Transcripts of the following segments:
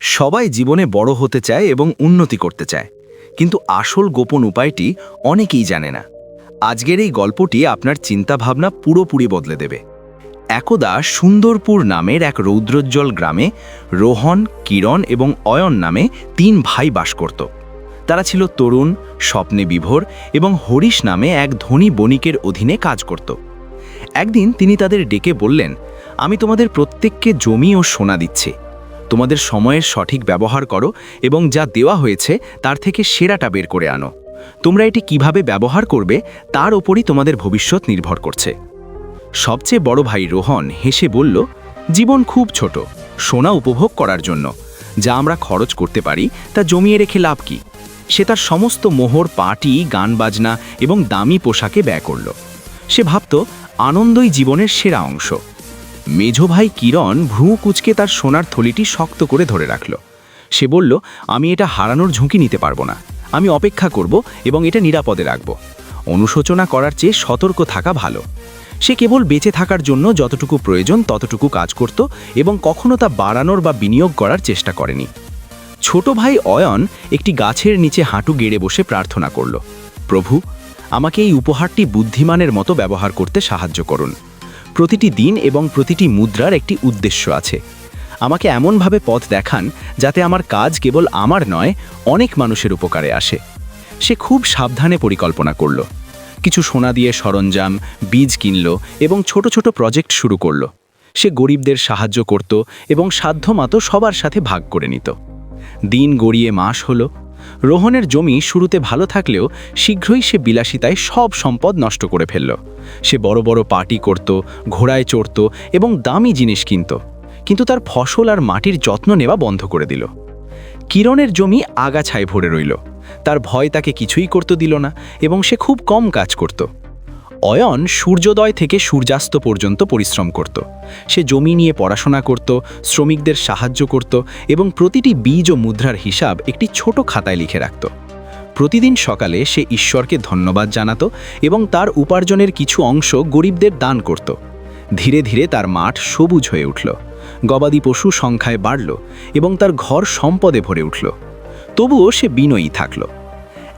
সবাই জীবনে বড় হতে চায় এবং উন্নতি করতে চায়। কিন্তু আসল গোপন উপায়টি অনেকেই জানে না। আজকের এই গল্পটি আপনার চিন্তাভাবনা পুরোপুরি বদলে দেবে। একদা সুন্দরপুর নামের এক রৌদ্রোজ্জ্বল গ্রামে রোহন, কিরণ এবং অয়ন নামে তিন ভাই বাস করত। তারা ছিল তরুণ, স্বপ্নে বিভোর এবং হরিশ নামে এক ধনী বণিকের অধীনে কাজ করত। একদিন তিনি তাদের ডেকে বললেন, আমি তোমাদের প্রত্যেককে জমি ও সোনা দিচ্ছি। তোমাদের সময়ের সঠিক ব্যবহার করো এবং যা দেওয়া হয়েছে তার থেকে সেরাটা বের করে আনো। তোমরা এটি কীভাবে ব্যবহার করবে তার ওপরই তোমাদের ভবিষ্যৎ নির্ভর করছে। সবচেয়ে বড় ভাই রোহন হেসে বলল, জীবন খুব ছোট, সোনা উপভোগ করার জন্য। যা আমরা খরচ করতে পারি তা জমিয়ে রেখে লাভ কি? সে তার সমস্ত মোহর, পাটি গান বাজনা এবং দামি পোশাকে ব্যয় করল। সে ভাবত, আনন্দই জীবনের সেরা অংশ। মেঝো ভাই কিরণ ভ্রু কুচকে তার সোনার থলিটি শক্ত করে ধরে রাখল। সে বলল, আমি এটা হারানোর ঝুঁকি নিতে পারব না। আমি অপেক্ষা করব এবং এটা নিরাপদে রাখব। অনুশোচনা করার চেয়ে সতর্ক থাকা ভালো। সে কেবল বেঁচে থাকার জন্য যতটুকু প্রয়োজন ততটুকু কাজ করত এবং কখনো তা বাড়ানোর বা বিনিয়োগ করার চেষ্টা করেনি। ছোট ভাই অয়ন একটি গাছের নিচে হাঁটু গেড়ে বসে প্রার্থনা করল, প্রভু, আমাকে এই উপহারটি বুদ্ধিমানের মতো ব্যবহার করতে সাহায্য করুন। প্রতিটি দিন এবং প্রতিটি মুদ্রার একটি উদ্দেশ্য আছে। আমাকে এমনভাবে পথ দেখান যাতে আমার কাজ কেবল আমার নয়, অনেক মানুষের উপকারে আসে। সে খুব সাবধানে পরিকল্পনা করল। কিছু সোনা দিয়ে সরঞ্জাম, বীজ কিনল এবং ছোট ছোট প্রজেক্ট শুরু করল। সে গরিবদের সাহায্য করত এবং সাধ্যমতো সবার সাথে ভাগ করে নিত। দিন গড়িয়ে মাস হলো। রোহনের জমি শুরুতে ভালো থাকলেও শীঘ্রই সে বিলাসিতায় সব সম্পদ নষ্ট করে ফেলল। সে বড় বড় পার্টি করত, ঘোড়ায় চড়ত এবং দামি জিনিস কিনত। কিন্তু তার ফসল আর মাটির যত্ন নেওয়া বন্ধ করে দিল। কিরণের জমি আগাছায় ভরে রইল। তার ভয় তাকে কিছুই করতে দিল না এবং সে খুব কম কাজ করত। অয়ন সূর্যোদয় থেকে সূর্যাস্ত পর্যন্ত পরিশ্রম করত। সে জমি নিয়ে পড়াশোনা করত, শ্রমিকদের সাহায্য করত এবং প্রতিটি বীজ ও মুদ্রার হিসাব একটি ছোট খাতায় লিখে রাখত। প্রতিদিন সকালে সে ঈশ্বরকে ধন্যবাদ জানাত এবং তার উপার্জনের কিছু অংশ গরিবদের দান করত। ধীরে ধীরে তার মাঠ সবুজ হয়ে উঠল। গবাদি পশু সংখ্যায় বাড়ল এবং তার ঘর সম্পদে ভরে উঠল। তবুও সে বিনয়ী থাকল।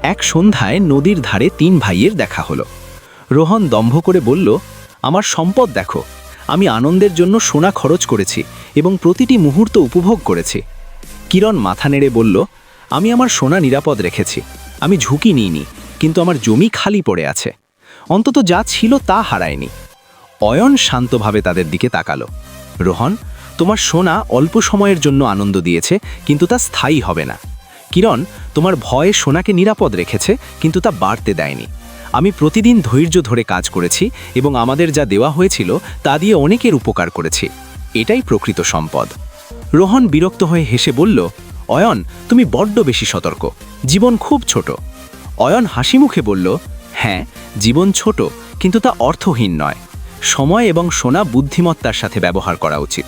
এক সন্ধ্যায় নদীর ধারে তিন ভাইয়ের দেখা হলো। রোহন দম্ভ করে বলল, আমার সম্পদ দেখো। আমি আনন্দের জন্য সোনা খরচ করেছি এবং প্রতিটি মুহূর্ত উপভোগ করেছি। কিরণ মাথা নেড়ে বলল, আমি আমার সোনা নিরাপদ রেখেছি। আমি ঝুঁকি নিইনি, কিন্তু আমার জমি খালি পড়ে আছে। অন্তত যা ছিল তা হারায়নি। অয়ন শান্তভাবে তাদের দিকে তাকালো। রোহন, তোমার সোনা অল্প সময়ের জন্য আনন্দ দিয়েছে, কিন্তু তা স্থায়ী হবে না। কিরণ, তোমার ভয়ে সোনাকে নিরাপদ রেখেছে, কিন্তু তা বাড়তে দেয়নি। আমি প্রতিদিন ধৈর্য ধরে কাজ করেছি এবং আমাদের যা দেওয়া হয়েছিল তা দিয়ে অনেকের উপকার করেছি। এটাই প্রকৃত সম্পদ। রোহন বিরক্ত হয়ে হেসে বলল, অয়ন, তুমি বড্ড বেশি সতর্ক। জীবন খুব ছোট। অয়ন হাসি মুখে বলল হ্যাঁ জীবন ছোট, কিন্তু তা অর্থহীন নয়। সময় এবং সোনা বুদ্ধিমত্তার সাথে ব্যবহার করা উচিত।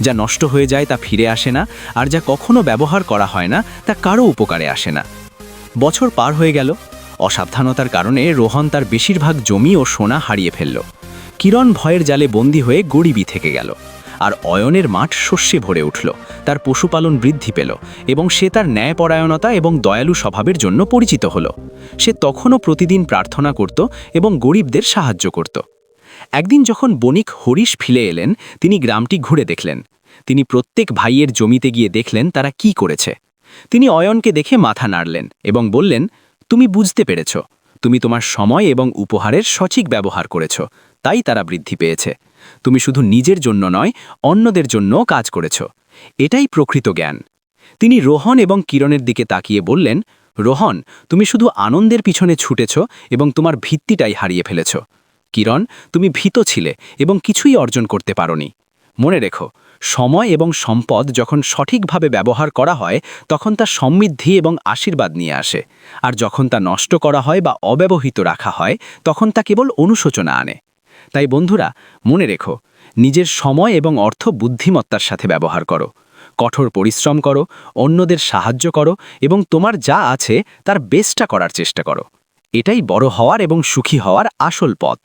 যা নষ্ট হয়ে যায় তা ফিরে আসে না, আর যা কখনো ব্যবহার করা হয় না, তা কারও উপকারে আসে না। বছর পার হয়ে গেল অসাবধানতার কারণে রোহন তার বেশিরভাগ জমি ও সোনা হারিয়ে ফেলল। কিরণ ভয়ের জালে বন্দী হয়ে গরিবই থেকে গেল। আর অয়নের মাঠ শস্যে ভরে উঠল। তার পশুপালন বৃদ্ধি পেল এবং সে তার ন্যায়পরায়ণতা এবং দয়ালু স্বভাবের জন্য পরিচিত হল। সে তখনও প্রতিদিন প্রার্থনা করত এবং গরিবদের সাহায্য করত। একদিন যখন বণিক হরিশ ফিরে এলেন, তিনি গ্রামটি ঘুরে দেখলেন। তিনি প্রত্যেক ভাইয়ের জমিতে গিয়ে দেখলেন তারা কি করেছে। তিনি অয়নকে দেখে মাথা নাড়লেন এবং বললেন তুমি বুঝতে পেরেছ। তুমি তোমার সময় এবং উপহারের সঠিক ব্যবহার করেছ। তাই তারা বৃদ্ধি পেয়েছে। তুমি শুধু নিজের জন্য নয়, অন্যদের জন্যও কাজ করেছ। এটাই প্রকৃত জ্ঞান। তিনি রোহন এবং কিরণের দিকে তাকিয়ে বললেন, রোহন, তুমি শুধু আনন্দের পিছনে ছুটেছ এবং তোমার ভিত্তিটাই হারিয়ে ফেলেছ। কিরণ, তুমি ভীত ছিলে এবং কিছুই অর্জন করতে পারোনি। মনে রেখো, সময় এবং সম্পদ যখন সঠিকভাবে ব্যবহার করা হয়, তখন তা সমৃদ্ধি এবং আশীর্বাদ নিয়ে আসে। আর যখন তা নষ্ট করা হয় বা অব্যবহৃত রাখা হয়, তখন তা কেবল অনুশোচনা আনে। তাই বন্ধুরা, মনে রেখো, নিজের সময় এবং অর্থ বুদ্ধিমত্তার সাথে ব্যবহার করো। কঠোর পরিশ্রম করো, অন্যদের সাহায্য করো এবং তোমার যা আছে তার বেস্টটা করার চেষ্টা করো। এটাই বড় হওয়ার এবং সুখী হওয়ার আসল পথ।